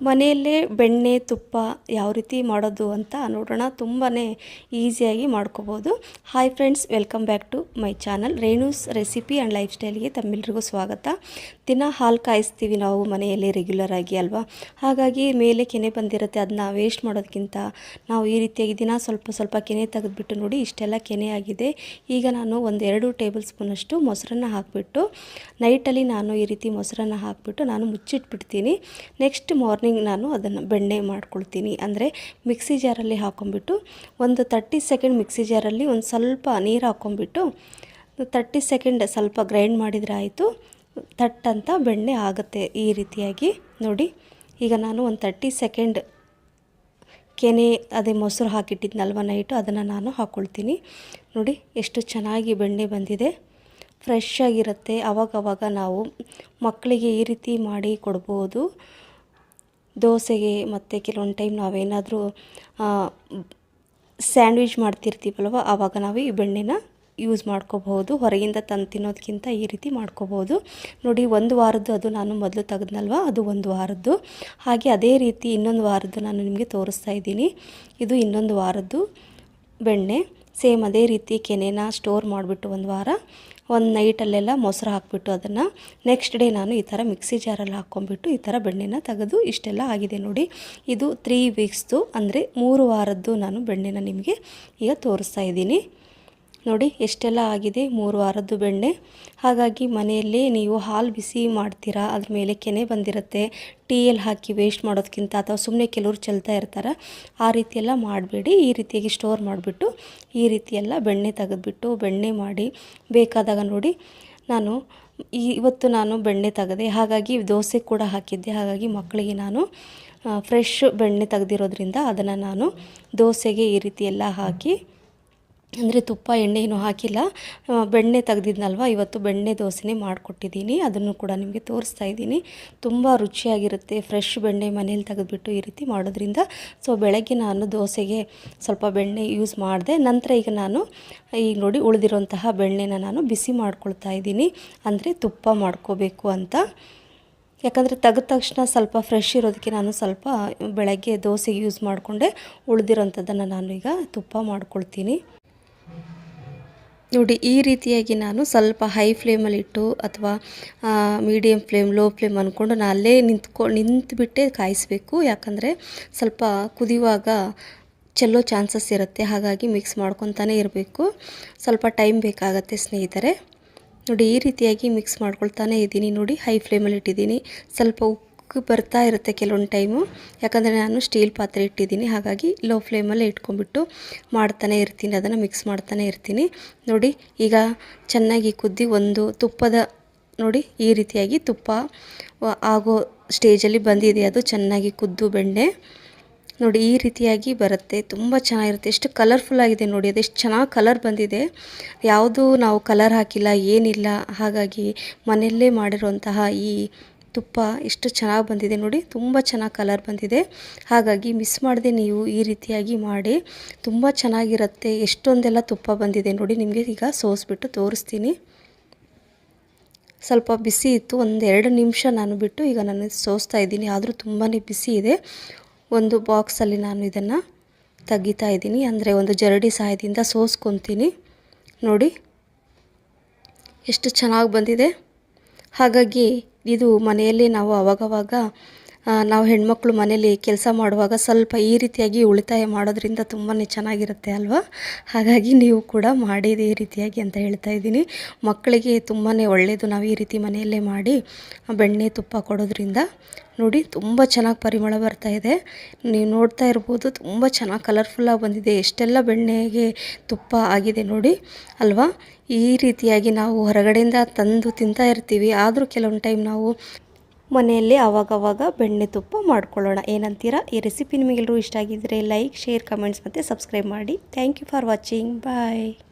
ಮನೆಯಲ್ಲೇ ಬೆಣ್ಣೆ, ತುಪ್ಪ ಯಾವ ರೀತಿ ಮಾಡೋದು ಅಂತ ನೋಡೋಣ. ತುಂಬಾ ಈಸಿಯಾಗಿ ಮಾಡ್ಕೋಬೋದು. Hi friends welcome back to my channel Renu's recipe and life ಸ್ಟೈಲ್ಗೆ ತಮ್ಮೆಲ್ರಿಗೂ ಸ್ವಾಗತ. ದಿನ ಹಾಲು ಕಾಯಿಸ್ತೀವಿ ನಾವು ಮನೆಯಲ್ಲಿ ರೆಗ್ಯುಲರ್ ಆಗಿ ಅಲ್ವಾ? ಹಾಗಾಗಿ ಮೇಲೆ ಕೆನೆ ಬಂದಿರುತ್ತೆ ಅದನ್ನ ವೇಸ್ಟ್ ಮಾಡೋದಕ್ಕಿಂತ ನಾವು ಈ ರೀತಿಯಾಗಿ ದಿನ ಸ್ವಲ್ಪ ಸ್ವಲ್ಪ ಕೆನೆ ತೆಗೆದುಬಿಟ್ಟು ನೋಡಿ, ಇಷ್ಟೆಲ್ಲ ಕೆನೆ ಆಗಿದೆ. ಈಗ ನಾನು ಒಂದು ಎರಡು ಟೇಬಲ್ ಸ್ಪೂನಷ್ಟು ಮೊಸರನ್ನ ಹಾಕಿಬಿಟ್ಟು ನೈಟಲ್ಲಿ ನಾನು ಈ ರೀತಿ ಮೊಸರನ್ನ ಹಾಕಿಬಿಟ್ಟು ನಾನು ಮುಚ್ಚಿಟ್ಬಿಡ್ತೀನಿ. ನೆಕ್ಸ್ಟ್ ಮಾರ್ನಿಂಗ್ ನಾನು ಅದನ್ನು ಬೆಣ್ಣೆ ಮಾಡ್ಕೊಳ್ತೀನಿ. ಅಂದರೆ ಮಿಕ್ಸಿ ಜಾರಲ್ಲಿ ಹಾಕೊಂಬಿಟ್ಟು ಒಂದು ತರ್ಟಿ ಸೆಕೆಂಡ್ ಮಿಕ್ಸಿ ಜಾರಲ್ಲಿ ಒಂದು ಸ್ವಲ್ಪ ನೀರು ಹಾಕ್ಕೊಂಬಿಟ್ಟು ತರ್ಟಿ ಸೆಕೆಂಡ್ ಸ್ವಲ್ಪ ಗ್ರೈಂಡ್ ಮಾಡಿದರೆ ಆಯಿತು. ತಟ್ಟಂತ ಬೆಣ್ಣೆ ಆಗುತ್ತೆ ಈ ರೀತಿಯಾಗಿ ನೋಡಿ. ಈಗ ನಾನು ಒಂದು ತರ್ಟಿ ಸೆಕೆಂಡ್ ಕೆನೆ, ಅದೇ ಮೊಸರು ಹಾಕಿಟ್ಟಿದ್ನಲ್ವ ನೈಟು ಅದನ್ನು ನಾನು ಹಾಕ್ಕೊಳ್ತೀನಿ ನೋಡಿ ಎಷ್ಟು ಚೆನ್ನಾಗಿ ಬೆಣ್ಣೆ ಬಂದಿದೆ. ಫ್ರೆಶ್ ಆಗಿರುತ್ತೆ. ಅವಾಗವಾಗ ನಾವು ಮಕ್ಕಳಿಗೆ ಈ ರೀತಿ ಮಾಡಿ ಕೊಡ್ಬೋದು. ದೋಸೆಗೆ ಮತ್ತು ಕೆಲವೊಂದು ಟೈಮ್ ನಾವೇನಾದರೂ ಸ್ಯಾಂಡ್ವಿಚ್ ಮಾಡ್ತಿರ್ತೀವಲ್ವ ಆವಾಗ ನಾವು ಈ ಬೆಣ್ಣೆನ ಯೂಸ್ ಮಾಡ್ಕೋಬಹುದು, ಹೊರಗಿಂದ ತಂದು ತಿನ್ನೋದಕ್ಕಿಂತ ಈ ರೀತಿ ಮಾಡ್ಕೋಬೋದು ನೋಡಿ, ಒಂದು ವಾರದ್ದು ಅದು ನಾನು ಮೊದಲು ತೆಗೆದ್ನಲ್ವ, ಅದು ಒಂದು ವಾರದ್ದು. ಹಾಗೆ ಅದೇ ರೀತಿ ಇನ್ನೊಂದು ವಾರದ್ದು ನಾನು ನಿಮಗೆ ತೋರಿಸ್ತಾ ಇದ್ದೀನಿ. ಇದು ಇನ್ನೊಂದು ವಾರದ್ದು ಬೆಣ್ಣೆ. ಸೇಮ್ ಅದೇ ರೀತಿ ಕೆನೆನ ಸ್ಟೋರ್ ಮಾಡಿಬಿಟ್ಟು ಒಂದು ವಾರ. ಒಂದು ನೈಟಲ್ಲೆಲ್ಲ ಮೊಸರು ಹಾಕಿಬಿಟ್ಟು ಅದನ್ನು ನೆಕ್ಸ್ಟ್ ಡೇ ನಾನು ಈ ಥರ ಮಿಕ್ಸಿ ಜಾರಲ್ಲಿ ಹಾಕ್ಕೊಂಬಿಟ್ಟು ಈ ಥರ ಬೆಣ್ಣೆನ ತೆಗೆದು ಇಷ್ಟೆಲ್ಲ ಆಗಿದೆ ನೋಡಿ. ಇದು ತ್ರೀ ವೀಕ್ಸ್ದು ಅಂದರೆ ಮೂರು ವಾರದ್ದು ನಾನು ಬೆಣ್ಣೆನ ನಿಮಗೆ ಈಗ ತೋರಿಸ್ತಾ ಇದ್ದೀನಿ. ನೋಡಿ, ಎಷ್ಟೆಲ್ಲ ಆಗಿದೆ? ಮೂರು ವಾರದ್ದು ಬೆಣ್ಣೆ. ಹಾಗಾಗಿ ಮನೆಯಲ್ಲಿ ನೀವು ಹಾಲು ಬಿಸಿ ಮಾಡ್ತೀರಾ? ಅದ್ರ ಮೇಲೆ ಕೆನೆ ಬಂದಿರುತ್ತೆ. ಟೀಯಲ್ಲಿ ಹಾಕಿ ವೇಸ್ಟ್ ಮಾಡೋದಕ್ಕಿಂತ ಅಥವಾ ಸುಮ್ಮನೆ ಕೆಲವರು ಚೆಲ್ತಾ ಇರ್ತಾರೆ, ಆ ರೀತಿಯೆಲ್ಲ ಮಾಡಬೇಡಿ. ಈ ರೀತಿಯಾಗಿ ಸ್ಟೋರ್ ಮಾಡಿಬಿಟ್ಟು, ಈ ರೀತಿಯೆಲ್ಲ ಬೆಣ್ಣೆ ತೆಗೆದ್ಬಿಟ್ಟು ಬೆಣ್ಣೆ ಮಾಡಿ ಬೇಕಾದಾಗ ನೋಡಿ, ನಾನು ಇವತ್ತು ನಾನು ಬೆಣ್ಣೆ ತೆಗೆದೆ. ಹಾಗಾಗಿ ದೋಸೆ ಕೂಡ ಹಾಕಿದ್ದೆ. ಹಾಗಾಗಿ ಮಕ್ಕಳಿಗೆ ನಾನು ಫ್ರೆಶ್ ಬೆಣ್ಣೆ ತೆಗೆದಿರೋದ್ರಿಂದ ಅದನ್ನು ನಾನು ದೋಸೆಗೆ ಈ ರೀತಿ ಎಲ್ಲ ಹಾಕಿ ಅಂದರೆ ತುಪ್ಪ, ಎಣ್ಣೆ ಏನು ಹಾಕಿಲ್ಲ. ಬೆಣ್ಣೆ ತೆಗ್ದಿದ್ನಲ್ವ? ಇವತ್ತು ಬೆಣ್ಣೆ ದೋಸೆನೇ ಮಾಡಿಕೊಟ್ಟಿದ್ದೀನಿ. ಅದನ್ನು ಕೂಡ ನಿಮಗೆ ತೋರಿಸ್ತಾ ಇದ್ದೀನಿ. ತುಂಬ ರುಚಿಯಾಗಿರುತ್ತೆ. ಫ್ರೆಶ್ ಬೆಣ್ಣೆ ಮನೇಲಿ ತೆಗೆದುಬಿಟ್ಟು ಈ ರೀತಿ ಮಾಡೋದ್ರಿಂದ. ಸೊ, ಬೆಳಗ್ಗೆ ನಾನು ದೋಸೆಗೆ ಸ್ವಲ್ಪ ಬೆಣ್ಣೆ ಯೂಸ್ ಮಾಡಿದೆ. ನಂತರ ಈಗ ನಾನು ಈಗ ನೋಡಿ ಉಳಿದಿರೋಂತಹ ಬೆಣ್ಣೆನ ನಾನು ಬಿಸಿ ಮಾಡ್ಕೊಳ್ತಾ ಇದ್ದೀನಿ. ಅಂದರೆ ತುಪ್ಪ ಮಾಡ್ಕೋಬೇಕು ಅಂತ. ಯಾಕಂದರೆ ತೆಗೆದ ತಕ್ಷಣ ಸ್ವಲ್ಪ ಫ್ರೆಶ್ ಇರೋದಕ್ಕೆ ನಾನು ಸ್ವಲ್ಪ ಬೆಳಗ್ಗೆ ದೋಸೆಗೆ ಯೂಸ್ ಮಾಡಿಕೊಂಡೆ. ಉಳಿದಿರೋಂಥದ್ದನ್ನು ನಾನು ಈಗ ತುಪ್ಪ ಮಾಡ್ಕೊಳ್ತೀನಿ. ನೋಡಿ, ಈ ರೀತಿಯಾಗಿ ನಾನು ಸ್ವಲ್ಪ ಹೈ ಫ್ಲೇಮಲ್ಲಿಟ್ಟು ಅಥವಾ ಮೀಡಿಯಮ್ ಫ್ಲೇಮ್ ಲೋ ಫ್ಲೇಮ್ ಅಂದ್ಕೊಂಡು ನಾನು ಅಲ್ಲೇ ನಿಂತ್ಕೊ, ನಿಂತುಬಿಟ್ಟೆ ಕಾಯಿಸಬೇಕು. ಯಾಕಂದರೆ ಸ್ವಲ್ಪ ಕುದಿಯುವಾಗ ಚೆಲ್ಲೋ ಚಾನ್ಸಸ್ ಇರುತ್ತೆ. ಹಾಗಾಗಿ ಮಿಕ್ಸ್ ಮಾಡ್ಕೊತಾನೆ ಇರಬೇಕು. ಸ್ವಲ್ಪ ಟೈಮ್ ಬೇಕಾಗತ್ತೆ ಸ್ನೇಹಿತರೆ. ನೋಡಿ, ಈ ರೀತಿಯಾಗಿ ಮಿಕ್ಸ್ ಮಾಡ್ಕೊಳ್ತಾನೆ ಇದ್ದೀನಿ. ನೋಡಿ ಹೈ ಫ್ಲೇಮಲ್ಲಿ ಇಟ್ಟಿದ್ದೀನಿ. ಸ್ವಲ್ಪ ಉಕ್ಕು ಬರ್ತಾ ಇರುತ್ತೆ ಕೆಲವೊಂದು ಟೈಮು. ಯಾಕಂದರೆ ನಾನು ಸ್ಟೀಲ್ ಪಾತ್ರೆ ಇಟ್ಟಿದ್ದೀನಿ. ಹಾಗಾಗಿ ಲೋ ಫ್ಲೇಮಲ್ಲೇ ಇಟ್ಕೊಂಡ್ಬಿಟ್ಟು ಮಾಡ್ತಾನೆ ಇರ್ತೀನಿ. ಅದನ್ನು ಮಿಕ್ಸ್ ಮಾಡ್ತಾನೆ ಇರ್ತೀನಿ. ನೋಡಿ, ಈಗ ಚೆನ್ನಾಗಿ ಕುದ್ದಿ ಒಂದು ತುಪ್ಪದ, ನೋಡಿ, ಈ ರೀತಿಯಾಗಿ ತುಪ್ಪ ಆಗೋ ಸ್ಟೇಜಲ್ಲಿ ಬಂದಿದೆ ಅದು. ಚೆನ್ನಾಗಿ ಕುದ್ದು ಬೆಣ್ಣೆ. ನೋಡಿ, ಈ ರೀತಿಯಾಗಿ ಬರುತ್ತೆ. ತುಂಬ ಚೆನ್ನಾಗಿರುತ್ತೆ. ಎಷ್ಟು ಕಲರ್ಫುಲ್ ಆಗಿದೆ ನೋಡಿ. ಅದೆಷ್ಟು ಚೆನ್ನಾಗಿ ಕಲರ್ ಬಂದಿದೆ. ಯಾವುದು ನಾವು ಕಲರ್ ಹಾಕಿಲ್ಲ, ಏನಿಲ್ಲ. ಹಾಗಾಗಿ ಮನೆಯಲ್ಲೇ ಮಾಡಿರುವಂತಹ ಈ ತುಪ್ಪ ಎಷ್ಟು ಚೆನ್ನಾಗಿ ಬಂದಿದೆ ನೋಡಿ, ತುಂಬ ಚೆನ್ನಾಗಿ ಕಲರ್ ಬಂದಿದೆ. ಹಾಗಾಗಿ ಮಿಸ್ ಮಾಡದೆ ನೀವು ಈ ರೀತಿಯಾಗಿ ಮಾಡಿ, ತುಂಬ ಚೆನ್ನಾಗಿರುತ್ತೆ, ಎಷ್ಟೊಂದೆಲ್ಲ ತುಪ್ಪ ಬಂದಿದೆ ನೋಡಿ, ನಿಮಗೆ ಈಗ ಸೋಸ್ಬಿಟ್ಟು ತೋರಿಸ್ತೀನಿ. ಸ್ವಲ್ಪ ಬಿಸಿ ಇತ್ತು, ಒಂದು ಎರಡು ನಿಮಿಷ ನಾನು ಬಿಟ್ಟು ಈಗ ನಾನು ಸೋಸ್ತಾ ಇದ್ದೀನಿ, ಆದರೂ ತುಂಬಾ ಬಿಸಿ ಇದೆ. ಒಂದು ಬಾಕ್ಸಲ್ಲಿ ನಾನು ಇದನ್ನು ತೆಗಿತಾ ಇದ್ದೀನಿ, ಅಂದರೆ ಒಂದು ಜರಡಿ ಸಹಾಯದಿಂದ ಸೋಸ್ಕೊತೀನಿ. ನೋಡಿ, ಎಷ್ಟು ಚೆನ್ನಾಗಿ ಬಂದಿದೆ. ಹಾಗಾಗಿ ಇದು ಮನೆಯಲ್ಲಿ ನಾವು ಅವಾಗವಾಗ ನಾವು ಹೆಣ್ಮಕ್ಳು ಮನೇಲಿ ಕೆಲಸ ಮಾಡುವಾಗ ಸ್ವಲ್ಪ ಈ ರೀತಿಯಾಗಿ ಉಳಿತಾಯ ಮಾಡೋದ್ರಿಂದ ತುಂಬಾ ಚೆನ್ನಾಗಿರುತ್ತೆ ಅಲ್ವಾ? ಹಾಗಾಗಿ ನೀವು ಕೂಡ ಮಾಡಿದ ಈ ರೀತಿಯಾಗಿ ಅಂತ ಹೇಳ್ತಾ ಇದ್ದೀನಿ. ಮಕ್ಕಳಿಗೆ ತುಂಬಾ ಒಳ್ಳೆಯದು ನಾವು ಈ ರೀತಿ ಮನೆಯಲ್ಲೇ ಮಾಡಿ ಬೆಣ್ಣೆ ತುಪ್ಪ ಕೊಡೋದ್ರಿಂದ. ನೋಡಿ, ತುಂಬ ಚೆನ್ನಾಗಿ ಪರಿಮಳ ಬರ್ತಾ ಇದೆ. ನೀವು ನೋಡ್ತಾ ಇರ್ಬೋದು, ತುಂಬ ಚೆನ್ನಾಗಿ ಕಲರ್ಫುಲ್ಲಾಗಿ ಬಂದಿದೆ. ಎಷ್ಟೆಲ್ಲ ಬೆಣ್ಣೆಗೆ ತುಪ್ಪ ಆಗಿದೆ ನೋಡಿ ಅಲ್ವಾ? ಈ ರೀತಿಯಾಗಿ ನಾವು ಹೊರಗಡೆಯಿಂದ ತಂದು ತಿಂತಾ ಇರ್ತೀವಿ. ಆದರೂ ಕೆಲವೊಂದು ಟೈಮ್ ನಾವು ಮನೆಯಲ್ಲೇ ಆವಾಗವಾಗ ಬೆಣ್ಣೆ ತುಪ್ಪ ಮಾಡ್ಕೊಳ್ಳೋಣ. ಏನಂತೀರಾ? ಈ ರೆಸಿಪಿ ನಿಮಗೆಲ್ಲರೂ ಇಷ್ಟ ಆಗಿದ್ದರೆ ಲೈಕ್, ಶೇರ್, ಕಮೆಂಟ್ಸ್ ಮತ್ತು ಸಬ್ಸ್ಕ್ರೈಬ್ ಮಾಡಿ. Thank you for watching. Bye.